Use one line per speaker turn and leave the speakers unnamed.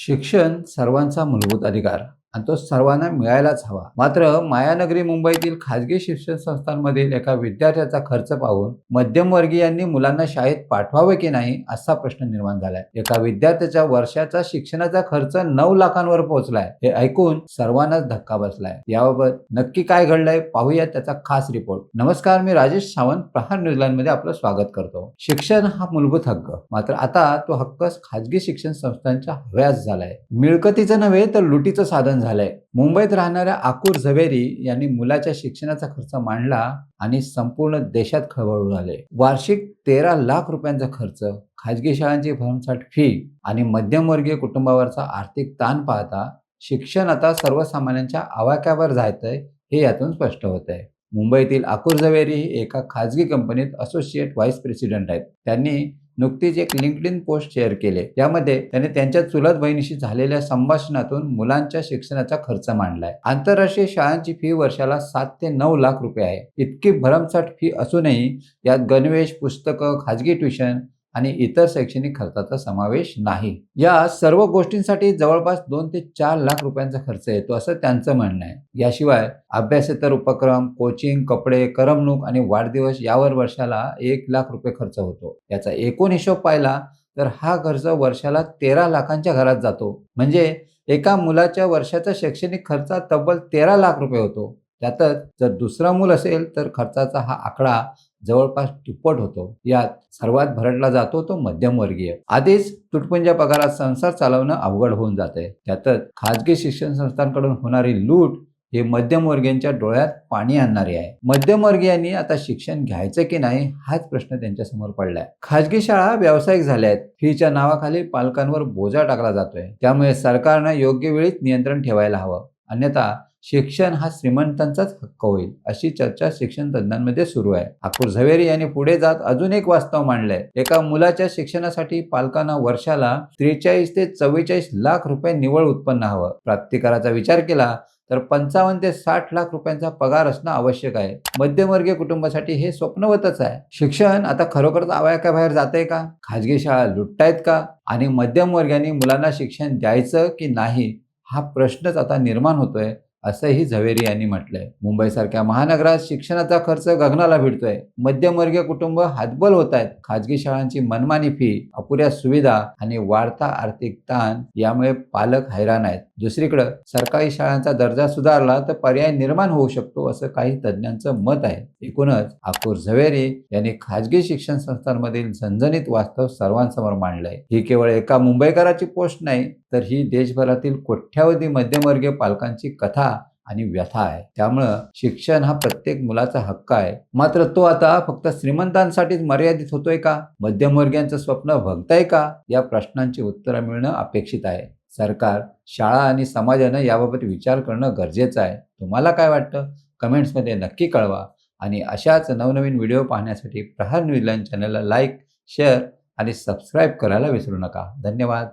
शिक्षण सर्वांचा मूलभूत अधिकार. आणि तो सर्वांना मिळायलाच हवा. मात्र मायानगरी मुंबईतील खाजगी शिक्षण संस्थांमधील एका विद्यार्थ्याचा खर्च पाहून मध्यमवर्गीयांनी मुलांना शाळेत पाठवावे की नाही असा प्रश्न निर्माण झालाय. एका विद्यार्थ्याच्या वर्षाचा शिक्षणाचा खर्च नऊ लाखांवर पोहोचलाय हे ऐकून सर्वांनाच धक्का बसलाय. याबाबत नक्की काय घडलंय पाहूया त्याचा खास रिपोर्ट. नमस्कार मी राजेश सावंत प्रहार न्यूझीलंडमध्ये आपलं स्वागत करतो. शिक्षण हा मूलभूत हक्क मात्र आता तो हक्क खाजगी शिक्षण संस्थांच्या हव्यास झालाय. मिळकतीचं नव्हे तर लुटीचं साधन झालंय. मुंबईत राहणाऱ्या आकुर झवेरी यांनी मुलाच्या शिक्षणाचा खर्च मांडला आणि संपूर्ण देशात खळबळून आले वार्षिक तेरा लाख रुपयांचा खर्च खाजगी शाळांची भरमसाठ फी आणि मध्यमवर्गीय कुटुंबावरचा आर्थिक ताण पाहता शिक्षण आता सर्वसामान्यांच्या आवाक्यावर जायचंय हे यातून स्पष्ट होत आहे मुंबईतील आकुर झवेरी एका खाजगी कंपनीत असोसिएट व्हाईस प्रेसिडेंट आहेत. त्यांनी नुकतीच एक लिंक्ड इन पोस्ट शेअर केले. यामध्ये त्याने त्यांच्या चुलत बहिणीशी झालेल्या संभाषणातून मुलांच्या शिक्षणाचा खर्च मांडलाय. आंतरराष्ट्रीय शाळांची फी वर्षाला सात ते नऊ लाख रुपये आहे. इतकी भरमसाठ फी असूनही यात गणवेश पुस्तकं खाजगी ट्युशन आणि इतर शैक्षणिक खर्चाचा समावेश नाही. या सर्व गोष्टींसाठी जवळपास दोन ते चार लाख रुपयांचा खर्च येतो असं त्यांचं म्हणणं आहे. याशिवाय अभ्यासेतर उपक्रम कोचिंग कपडे करमणूक आणि वाढदिवस यावर वर्षाला एक लाख रुपये खर्च होतो. याचा एकूण हिशोब पाहिला तर हा खर्च वर्षाला तेरा लाखांच्या घरात जातो. म्हणजे एका मुलाच्या वर्षाचा शैक्षणिक खर्च तब्बल तेरा लाख रुपये होतो. त्यातच जर दुसरा मूल असेल तर खर्चाचा हा आकडा जवळपास दुप्पट होतो. यात सर्वात भरडला जातो तो मध्यमवर्गीय. आधीच तुटपुंजा पगारात संसार चालवणं अवघड होऊन जाते. त्यातच खाजगी शिक्षण संस्थांकडून होणारी लूट हे मध्यमवर्गीयांच्या डोळ्यात पाणी आणणारे आहे. मध्यमवर्गीयांनी आता शिक्षण घ्यायचं की नाही हाच प्रश्न त्यांच्यासमोर पडलाय. खाजगी शाळा व्यावसायिक झाल्या आहेत फीच्या नावाखाली पालकांवर बोजा टाकला जातोय. त्यामुळे सरकारनं योग्य वेळीच नियंत्रण ठेवायला हवं. अन्यथा शिक्षण हा श्रीमंतांचाच हक्क होईल अशी चर्चा शिक्षण तज्ञांमध्ये सुरू आहे. अकुर झवेरी यांनी पुढे जात अजून एक वास्तव मांडलंय. एका मुलाच्या शिक्षणासाठी पालकांना वर्षाला त्रेचाळीस ते चव्वेचाळीस लाख रुपये निव्वळ उत्पन्न हवं. प्राप्तिकाराचा विचार केला तर पंचावन्न ते साठ लाख रुपयांचा पगार असणं आवश्यक आहे. मध्यमवर्गीय कुटुंबासाठी हे स्वप्नवतच आहे. शिक्षण आता खरोखरच आवायका बाहेर आहे का? खाजगी शाळा लुटतायत का? आणि मध्यमवर्गीयांनी मुलांना शिक्षण द्यायचं की नाही हा प्रश्नच आता निर्माण होतोय. असंही झवेरी यांनी म्हटलंय. मुंबईसारख्या महानगरात शिक्षणाचा खर्च गगनाला भिडतोय. मध्यमवर्गीय कुटुंब हातबल होत आहेत खाजगी शाळांची मनमानी फी अपुऱ्या सुविधा आणि वाढता आर्थिक ताण यामुळे पालक हैराण आहेत. दुसरीकडे सरकारी शाळांचा दर्जा सुधारला तर पर्याय निर्माण होऊ शकतो असं काही तज्ज्ञांचं मत आहे. एकूणच आकुर झवेरी यांनी खाजगी शिक्षण संस्थांमधील झणझणीत वास्तव सर्वांसमोर मांडलंय. ही केवळ एका मुंबईकराची पोस्ट नाही तर ही देशभरातील कोट्यावधी मध्यमवर्गीय पालकांची कथा आणि व्यथा आहे. त्यामुळं शिक्षण हा प्रत्येक मुलाचा हक्क आहे. मात्र तो आता फक्त श्रीमंतांसाठीच मर्यादित होतोय का? मध्यमवर्गीयांचं स्वप्न भगताय का? या प्रश्नांची उत्तरं मिळणं अपेक्षित आहे. सरकार शाळा आणि समाजानं याबाबत विचार करणं गरजेचं आहे. तुम्हाला काय वाटतं? कमेंट्समध्ये नक्की कळवा. आणि अशाच नवनवीन व्हिडिओ पाहण्यासाठी प्रहार न्यूजलँड चॅनलला लाईक शेअर आणि सबस्क्राईब करायला विसरू नका. धन्यवाद.